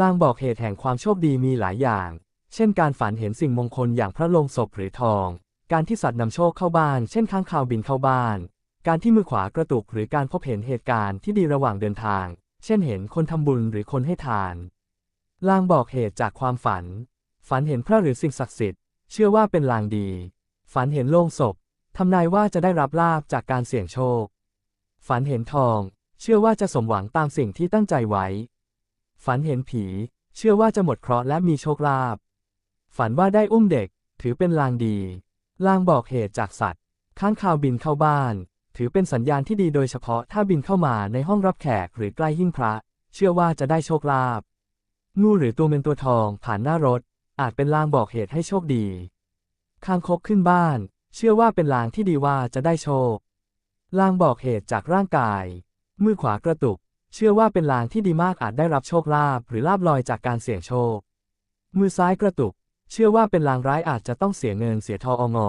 ลางบอกเหตุแห่งความโชคดีมีหลายอย่าง เช่นการฝันเห็นสิ่งมงคลอย่างพระโลงศพหรือทอง การที่สัตว์นำโชคเข้าบ้าน เช่นค้างคาวบินเข้าบ้าน การที่มือขวากระตุกหรือการพบเห็นเหตุการณ์ที่ดีระหว่างเดินทาง เช่นเห็นคนทำบุญหรือคนให้ทาน ลางบอกเหตุจากความฝัน ฝันเห็นพระหรือสิ่งศักดิ์สิทธิ์ เชื่อว่าเป็นลางดี ฝันเห็นโลงศพทำนายว่าจะได้รับลาบจากการเสี่ยงโชค ฝันเห็นทอง เชื่อว่าจะสมหวังตามสิ่งที่ตั้งใจไว้ ฝันเห็นผี เชื่อว่าจะหมดเคราะห์และมีโชคลาภ ฝันว่าได้อุ้มเด็ก ถือเป็นลางดี ลางบอกเหตุจากสัตว์ ข้างคาวบินเข้าบ้าน ถือเป็นสัญญาณที่ดีโดยเฉพาะถ้าบินเข้ามาในห้องรับแขกหรือใกล้หิ้งพระ เชื่อว่าจะได้โชคลาภ งูหรือตัวเงินตัวทองผ่านหน้ารถ อาจเป็นลางบอกเหตุให้โชคดี คางคกขึ้นบ้าน เชื่อว่าเป็นลางที่ดีว่าจะได้โชค ลางบอกเหตุจากร่างกาย มือขวากระตุก เชื่อว่าเป็นลางที่ดีมากอาจได้รับโชคลาภหรือลาบลอยจากการเสี่ยงโชค มือซ้ายกระตุก เชื่อว่าเป็นลางร้ายอาจจะต้องเสียเงินเสียทองอ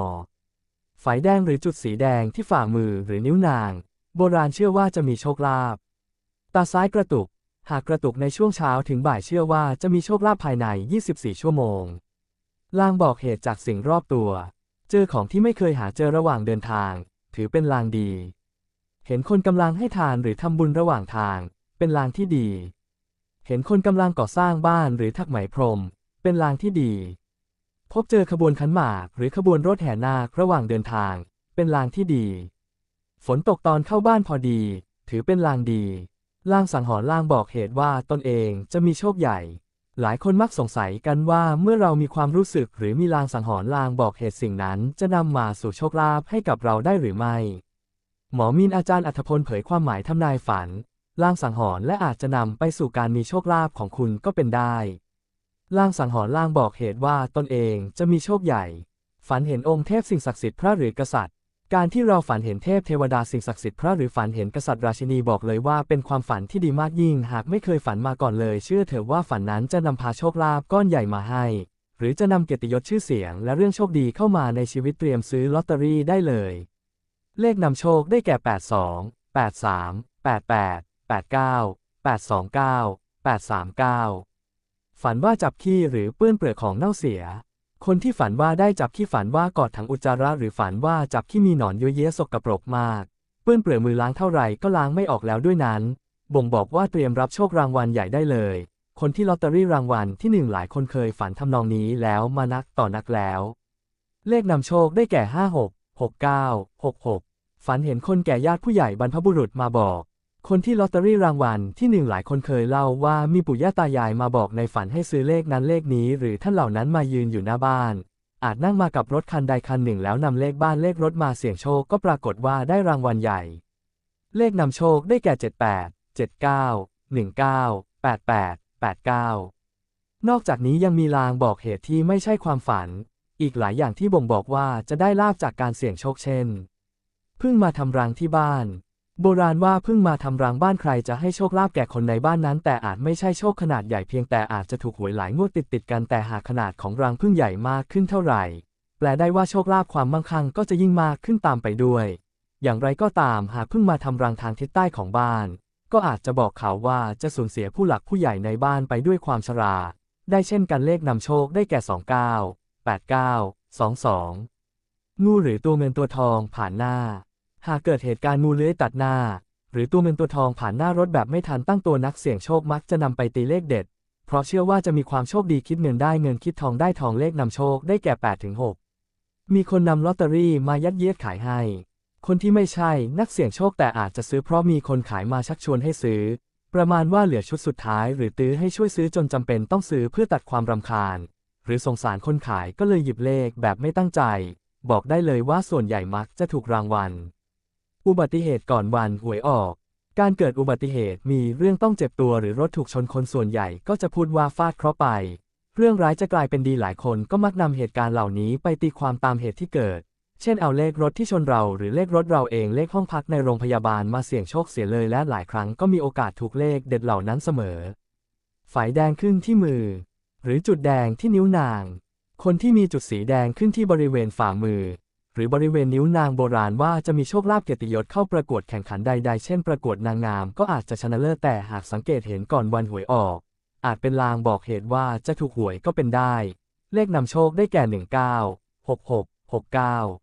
ฝายแดงหรือจุดสีแดงที่ฝ่ามือหรือนิ้วนาง โบราณเชื่อว่าจะมีโชคลาภ ตาซ้ายกระตุก หากกระตุกในช่วงเช้าถึงบ่ายเชื่อว่าจะมีโชคลาภภายใน 24 ชั่วโมง ลางบอกเหตุจากสิ่งรอบตัว เจอของที่ไม่เคยหาเจอระหว่างเดินทาง ถือเป็นลางดี เห็นคนกำลังให้ทานหรือทำบุญระหว่างทาง เป็นลางที่ดี เห็นคนกำลังก่อสร้างบ้านหรือถักไหมพรม เป็นลางที่ดี พบเจอขบวนขันหมากหรือขบวนรถแห่นาคระหว่างเดินทาง เป็นลางที่ดี ฝนตกตอนเข้าบ้านพอดี ถือเป็นลางดีลางสังหรณ์ลางบอกเหตุว่าตนเองจะมีโชคใหญ่ หลายคนมักสงสัยกันว่าเมื่อเรามีความรู้สึกหรือมีลางสังหรณ์ลางบอกเหตุสิ่งนั้น จะนำมาสู่โชคลาภให้กับเราได้หรือไม่ หมอมีนอาจารย์อัธพลเผยความหมายทำนายฝัน ลางสังหรณ์และอาจจะนำไปสู่การมีโชคลาภของคุณก็เป็นได้ลางสังหรณ์ลางบอกเหตุว่าตนเองจะมีโชคใหญ่ ฝันเห็นองค์เทพสิ่งศักดิ์สิทธิ์พระหรือกษัตริย์ การที่เราฝันเห็นเทพเทวดาสิ่งศักดิ์สิทธิ์พระหรือฝันเห็นกษัตริย์ราชินีบอกเลยว่าเป็นความฝันที่ดีมากยิ่ง หากไม่เคยฝันมาก่อนเลย เชื่อเถอะว่าฝันนั้นจะนำพาโชคลาภก้อนใหญ่มาให้ หรือจะนำเกียรติยศชื่อเสียง และเรื่องโชคดีเข้ามาในชีวิตเตรียมซื้อลอตเตอรี่ได้เลย เลขนำโชคได้แก่ 82 83 88 89 829 839 ฝันว่าจับขี้หรือเปื้อนเปลือกของเน่าเสีย คนที่ฝันว่าได้จับขี้ฝันว่ากอดถังอุจจาระหรือฝันว่าจับขี้มีหนอนเยอะแยะสกปรกมาก เปื้อนเปลือกมือล้างเท่าไหร่ก็ล้างไม่ออกแล้วด้วยนั้น บ่งบอกว่าเตรียมรับโชครางวัลใหญ่ได้เลย คนที่ลอตเตอรี่รางวัลที่หนึ่งหลายคนเคยฝันทำนองนี้แล้วมานักต่อนักแล้ว เลขนำโชคได้แก่ 56 69 66 ฝันเห็นคนแก่ญาติผู้ใหญ่บรรพบุรุษมาบอก คนที่ลอตเตอรี่รางวัลที่หนึ่งหลายคนเคยเล่าว่ามีปู่ย่าตายายมาบอกในฝันให้ซื้อเลขนั้นเลขนี้ หรือท่านเหล่านั้นมายืนอยู่หน้าบ้าน อาจนั่งมากับรถคันใดคันหนึ่งแล้วนำเลขบ้านเลขรถมาเสี่ยงโชคก็ปรากฏว่าได้รางวัลใหญ่ เลขนำโชคได้แก่ 78 79 19 88 89 นอกจากนี้ยังมีลางบอกเหตุที่ไม่ใช่ความฝัน อีกหลายอย่างที่บ่งบอกว่าจะได้ลาบจากการเสี่ยงโชคเช่น เพิ่งมาทำรังที่บ้าน โบราณว่าพิ่งมาทำรังบ้านใครจะให้โชคลาภแก่คนในบ้านนั้น แต่อาจไม่ใช่โชคขนาดใหญ่เพียงแต่อาจจะถูกหวยหลายงวดติดติดกันแต่หากขนาดของรังพึ่งใหญ่มากขึ้นเท่าไหร่ แปลได้ว่าโชคลาภความมั่งคั่งก็จะยิ่งมากขึ้นตามไปด้วย อย่างไรก็ตามหากพิ่งมาทำรังทางทิศใต้ของบ้าน ก็อาจจะบอกเขาวว่าจะสูญเสียผู้หลักผู้ใหญ่ในบ้านไปด้วยความชรา ได้เช่นกันเลขนำโชคได้แก่ 29 89 22 งูหรือตัวเงินตัวทองผ่านหน้า หากเกิดเหตุการณ์งูเลื้อยตัดหน้า หรือตัวเงินตัวทองผ่านหน้ารถแบบไม่ทันตั้งตัวนักเสี่ยงโชคมักจะนำไปตีเลขเด็ด เพราะเชื่อว่าจะมีความโชคดีคิดเงินได้เงินคิดทองได้ทองเลขนำโชคได้แก่8ถึง6มีคนนำลอตเตอรี่มายัดเยียดขายให้ คนที่ไม่ใช่นักเสี่ยงโชคแต่อาจจะซื้อเพราะมีคนขายมาชักชวนให้ซื้อ ประมาณว่าเหลือชุดสุดท้าย หรือตื้อให้ช่วยซื้อจนจำเป็นต้องซื้อเพื่อตัดความรำคาญ หรือสงสารคนขายก็เลยหยิบเลขแบบไม่ตั้งใจ บอกได้เลยว่าส่วนใหญ่มักจะถูกรางวัล อุบัติเหตุก่อนวันหวยออก การเกิดอุบัติเหตุมีเรื่องต้องเจ็บตัวหรือรถถูกชนคนส่วนใหญ่ก็จะพูดว่าฟาดเคราะห์ไป เรื่องร้ายจะกลายเป็นดีหลายคนก็มักนำเหตุการณ์เหล่านี้ไปตีความตามเหตุที่เกิด เช่นเอาเลขรถที่ชนเราหรือเลขรถเราเองเลขห้องพักในโรงพยาบาลมาเสี่ยงโชคเสียเลยและหลายครั้งก็มีโอกาสถูกเลขเด็ดเหล่านั้นเสมอฝายแดงขึ้นที่มือ หรือจุดแดงที่นิ้วนาง คนที่มีจุดสีแดงขึ้นที่บริเวณฝ่ามือ หรือบริเวณนิ้วนางโบราณว่าจะมีโชคลาภเกียรติยศเข้าประกวดแข่งขันใดๆ เช่นประกวดนางงามก็อาจจะชนะเลิศแต่หากสังเกตเห็นก่อนวันหวยออก อาจเป็นลางบอกเหตุว่าจะถูกหวยก็เป็นได้ เลขนำโชคได้แก่ 19 66 69